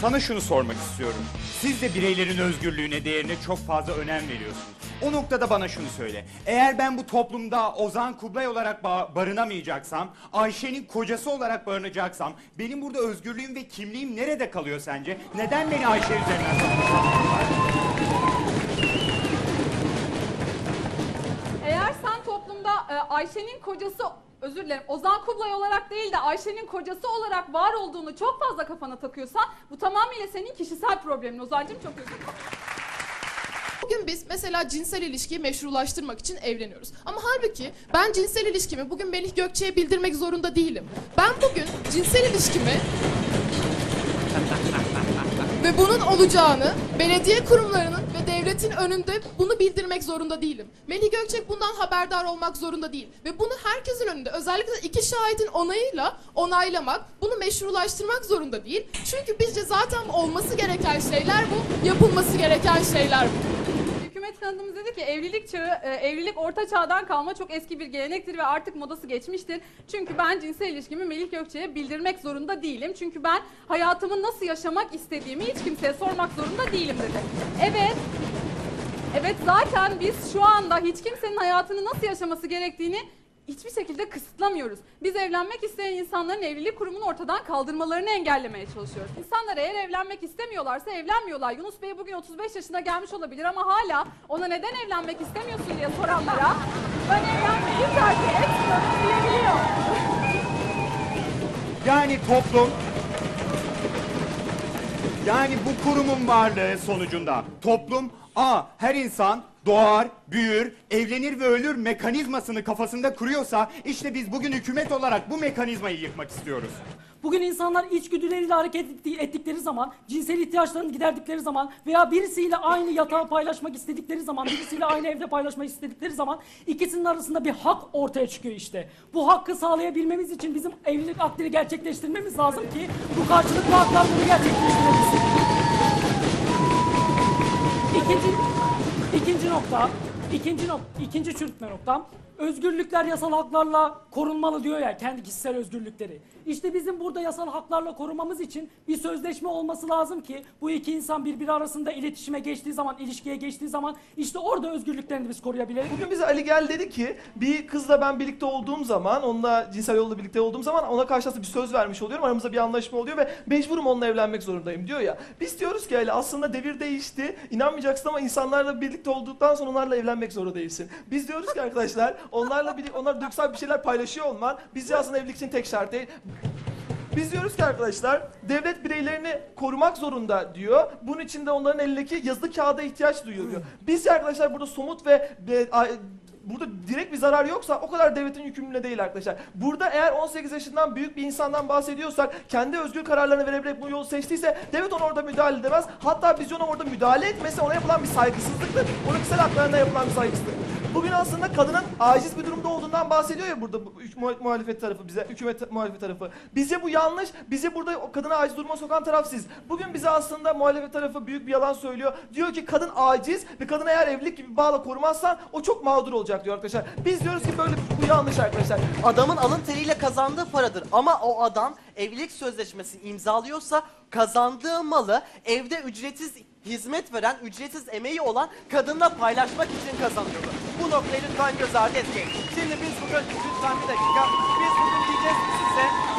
Sana şunu sormak istiyorum. Siz de bireylerin özgürlüğüne, değerine çok fazla önem veriyorsunuz. O noktada bana şunu söyle. Eğer ben bu toplumda Ozan Kublay olarak ba- barınamayacaksam, Ayşe'nin kocası olarak barınacaksam, benim burada özgürlüğüm ve kimliğim nerede kalıyor sence? Neden beni Ayşe üzerinden? Eğer sen toplumda e, Ayşe'nin kocası özür dilerim Ozan Kublay olarak değil de Ayşe'nin kocası olarak var olduğunu çok fazla kafana takıyorsan bu tamamıyla senin kişisel problemin Ozan'cığım çok özür dilerim. Bugün biz mesela cinsel ilişkiyi meşrulaştırmak için evleniyoruz. Ama halbuki ben cinsel ilişkimi bugün Melih Gökçe'ye bildirmek zorunda değilim. Ben bugün cinsel ilişkimi ve bunun olacağını belediye kurumlarının devletin önünde bunu bildirmek zorunda değilim. Melih Gökçek bundan haberdar olmak zorunda değil. Ve bunu herkesin önünde özellikle iki şahidin onayıyla onaylamak, bunu meşrulaştırmak zorunda değil. Çünkü bizce zaten olması gereken şeyler bu, yapılması gereken şeyler bu. Hükümet kanadımız dedi ki evlilik çağı, e, evlilik orta çağdan kalma çok eski bir gelenektir ve artık modası geçmiştir. Çünkü ben cinsel ilişkimi Melih Gökçe'ye bildirmek zorunda değilim. Çünkü ben hayatımı nasıl yaşamak istediğimi hiç kimseye sormak zorunda değilim dedi. Evet, Evet zaten biz şu anda hiç kimsenin hayatını nasıl yaşaması gerektiğini hiçbir şekilde kısıtlamıyoruz. Biz evlenmek isteyen insanların evlilik kurumunu ortadan kaldırmalarını engellemeye çalışıyoruz. İnsanlar eğer evlenmek istemiyorlarsa evlenmiyorlar. Yunus Bey bugün 35 yaşına gelmiş olabilir ama hala ona neden evlenmek istemiyorsun diye soranlara ben evlenmeyi tercih etmiyorum diyebiliyor. Yani toplum yani bu kurumun varlığı sonucunda toplum a her insan doğar, büyür, evlenir ve ölür mekanizmasını kafasında kuruyorsa işte biz bugün hükümet olarak bu mekanizmayı yıkmak istiyoruz. Bugün insanlar içgüdüleriyle hareket etti- ettikleri zaman, cinsel ihtiyaçlarını giderdikleri zaman veya birisiyle aynı yatağı paylaşmak istedikleri zaman, birisiyle aynı evde paylaşmak istedikleri zaman ikisinin arasında bir hak ortaya çıkıyor işte. Bu hakkı sağlayabilmemiz için bizim evlilik akdini gerçekleştirmemiz lazım ki bu karşılıklı haklar bunu gerçekleştirebilsin. İkinci, ikinci nokta, ikinci nok, ikinci çürütme noktam. Özgürlükler yasal haklarla korunmalı diyor ya kendi kişisel özgürlükleri. İşte bizim burada yasal haklarla korumamız için bir sözleşme olması lazım ki bu iki insan birbiri arasında iletişime geçtiği zaman, ilişkiye geçtiği zaman işte orada özgürlüklerini biz koruyabilelim. Bugün bize Ali gel dedi ki bir kızla ben birlikte olduğum zaman, onunla cinsel yolla birlikte olduğum zaman ona karşı aslında bir söz vermiş oluyorum. Aramızda bir anlaşma oluyor ve mecburum onunla evlenmek zorundayım diyor ya. Biz diyoruz ki Ali aslında devir değişti. İnanmayacaksın ama insanlarla birlikte olduktan sonra onlarla evlenmek zorunda değilsin. Biz diyoruz ki arkadaşlar onlarla bir, onlar duygusal bir şeyler paylaşıyor olman bizce aslında evlilik için tek şart değil. Biz diyoruz ki arkadaşlar devlet bireylerini korumak zorunda diyor. Bunun için de onların elindeki yazılı kağıda ihtiyaç duyuyor diyor. Biz arkadaşlar burada somut ve, a- burada direkt bir zarar yoksa o kadar devletin yükümlülüğüne değil arkadaşlar. Burada eğer 18 yaşından büyük bir insandan bahsediyorsak kendi özgür kararlarını verebilerek bu yolu seçtiyse devlet ona orada müdahale edemez. Hatta biz ona orada müdahale etmesi ona yapılan bir saygısızlıktır. Onun kişisel haklarına yapılan bir saygısızlık. Bugün aslında kadının aciz bir durumda olduğundan bahsediyor ya burada muhalefet tarafı bize, hükümet muhalefet tarafı. Bize bu yanlış, bize burada o kadını aciz duruma sokan taraf siz. Bugün bize aslında muhalefet tarafı büyük bir yalan söylüyor. Diyor ki kadın aciz ve kadını eğer evlilik gibi bağla korumazsan o çok mağdur olacak diyor arkadaşlar. Biz diyoruz ki böyle bu yanlış arkadaşlar. Adamın alın teriyle kazandığı paradır. Ama o adam evlilik sözleşmesini imzalıyorsa kazandığı malı evde ücretsiz hizmet veren, ücretsiz emeği olan kadınla paylaşmak için kazanıyordu. Bu noktayı lütfen göz ardı etmeyin. Şimdi biz bugün, lütfen bir dakika, biz bugün diyeceğiz size